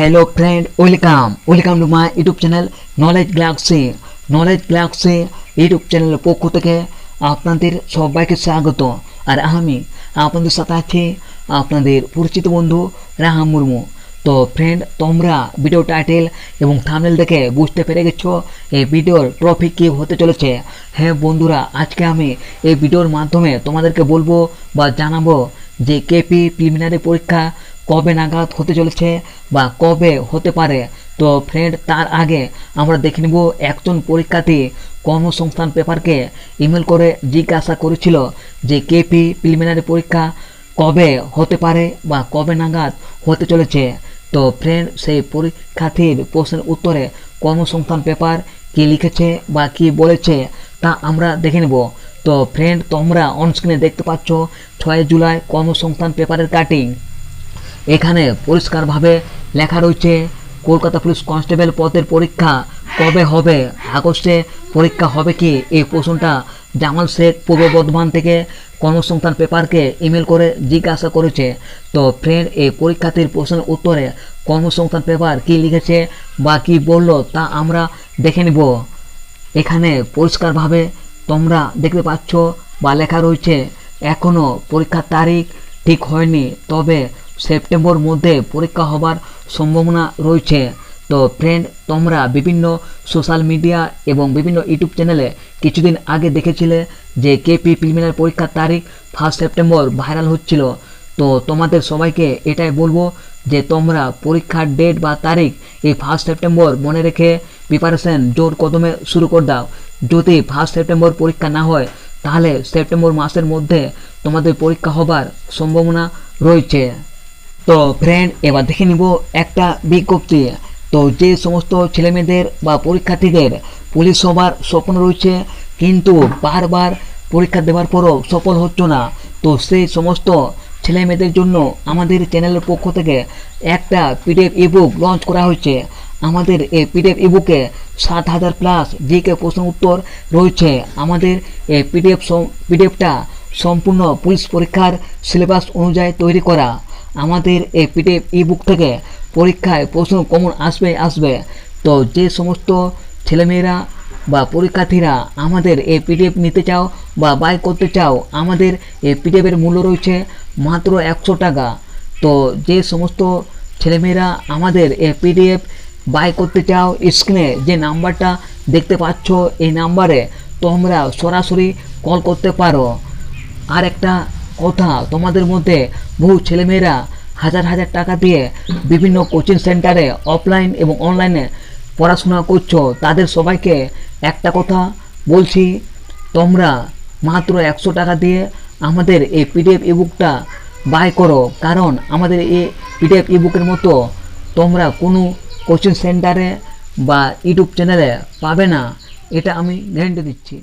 Hello friend welcome welcome to my YouTube channel knowledge galaxy knowledge galaxy YouTube চ্যানেলের পক্ষ থেকে আপনাদের সবাইকে স্বাগত। আর আমি আপনাদের সাথে আছি আপনাদের পরিচিত বন্ধু রাহা মুর্মু। তো ফ্রেন্ড তোমরা ভিডিও টাইটেল এবং থামনেল দেখে বুঝতে পেরে গেছো এই ভিডিওর টপিক কী হতে চলেছে। হ্যাঁ বন্ধুরা, আজকে আমি এই ভিডিওর মাধ্যমে তোমাদেরকে বলব বা জানাব যে কেপি প্রিলিমিনারি পরীক্ষা কবে নাগাদ হতে চলেছে বা কবে হতে পারে? তো ফ্রেন্ড তার আগে আমরা দেখে নেব একজন পরীক্ষার্থী কর্মসংস্থান পেপারকে ইমেল করে জিজ্ঞাসা করেছিল যে কেপি প্রিলিমিনারি পরীক্ষা কবে হতে পারে বা কবে নাগাদ হতে চলেছে। তো ফ্রেন্ড সেই পরীক্ষার্থীর প্রশ্নের উত্তরে কর্মসংস্থান পেপার কি লিখেছে বা কি বলেছে তা আমরা দেখে নেব। তো ফ্রেন্ড তোমরা অনস্ক্রিনে দেখতে পাচ্ছ, ছয় জুলাই কর্মসংস্থান পেপারের কাটিং এখানে পরিষ্কারভাবে লেখা রয়েছে, কলকাতা পুলিশ কনস্টেবল পদের পরীক্ষা কবে হবে? আগস্টে পরীক্ষা হবে কি? এই প্রশ্নটা জামাল শেখ, পূর্ব বর্ধমান থেকে কর্মসংস্থান পেপারকে ইমেল করে জিজ্ঞাসা করেছে। তো ফ্রেন্ড, এই পরীক্ষার্থীর প্রশ্নের উত্তরে কর্মসংস্থান পেপার কি লিখেছে বা কি বলল তা আমরা দেখে নিব। এখানে পরিষ্কারভাবে তোমরা দেখতে পাচ্ছ বা লেখা রয়েছে এখনও পরীক্ষার তারিখ ঠিক হয়নি, তবে সেপ্টেম্বর মধ্যে পরীক্ষা হবার সম্ভাবনা রয়েছে। তো ফ্রেন্ড তোমরা বিভিন্ন সোশ্যাল মিডিয়া এবং বিভিন্ন ইউটিউব চ্যানেলে কিছুদিন আগে দেখেছিলে যে কেপি প্রিলিমিনারি পরীক্ষার তারিখ ফার্স্ট সেপ্টেম্বর ভাইরাল হচ্ছিল। তো তোমাদের সবাইকে এটাই বলব যে তোমরা পরীক্ষার ডেট বা তারিখ এই ফার্স্ট সেপ্টেম্বর মনে রেখে প্রিপারেশন জোর কদমে শুরু করে দাও। যদি ফার্স্ট সেপ্টেম্বর পরীক্ষা না হয়, তাহলে সেপ্টেম্বর মাসের মধ্যে তোমাদের পরীক্ষা হবার সম্ভাবনা রয়েছে। তো ফ্রেন্ড এবার দেখে নিব একটা বিজ্ঞপ্তি। তো যে সমস্ত ছেলেমেয়েদের বা পরীক্ষার্থীদের পুলিশ হবার স্বপ্ন রয়েছে, কিন্তু বারবার পরীক্ষা দেওয়ার পরও সফল হচ্ছে না। তো সেই সমস্ত ছেলে মেয়েদের জন্য আমাদের চ্যানেলের পক্ষ থেকে একটা পিডিএফ ইবুক লঞ্চ করা হয়েছে। আমাদের এই পিডিএফ ইবুকে সাত হাজার প্লাস জিকে প্রশ্ন উত্তর রয়েছে। আমাদের এই পিডিএফ পিডিএফটা সম্পূর্ণ পুলিশ পরীক্ষার সিলেবাস অনুযায়ী তৈরি করা। আমাদের এই পিডিএফ ইবুক থেকে পরীক্ষায় প্রশ্ন কমন আসবে আসবে। তো যে সমস্ত ছেলেমেয়েরা বা পরীক্ষার্থীরা আমাদের এই পিডিএফ নিতে চাও বা বাই করতে চাও, আমাদের এই পিডিএফের মূল্য রয়েছে মাত্র একশো টাকা। তো যে সমস্ত ছেলেমেয়েরা আমাদের এই পিডিএফ বাই করতে চাও, স্ক্রিনে যে নাম্বারটা দেখতে পাচ্ছ এই নাম্বারে তোমরা সরাসরি কল করতে পারো। আর একটা কথা তোমাদের মধ্যে বহু ছেলেমেয়েরা হাজার হাজার টাকা দিয়ে বিভিন্ন কোচিং সেন্টারে অফলাইন এবং অনলাইনে পড়াশোনা করছ। তাদের সবাইকে একটা কথা বলছি, তোমরা মাত্র একশো টাকা দিয়ে আমাদের এই পিডিএফ ইবুকটা বাই করো। কারণ আমাদের এই পিডিএফ ইবুকের মতো তোমরা কোনো কোচিং সেন্টারে বা ইউটিউব চ্যানেলে পাবে না। এটা আমি গ্যারেন্টি দিচ্ছি।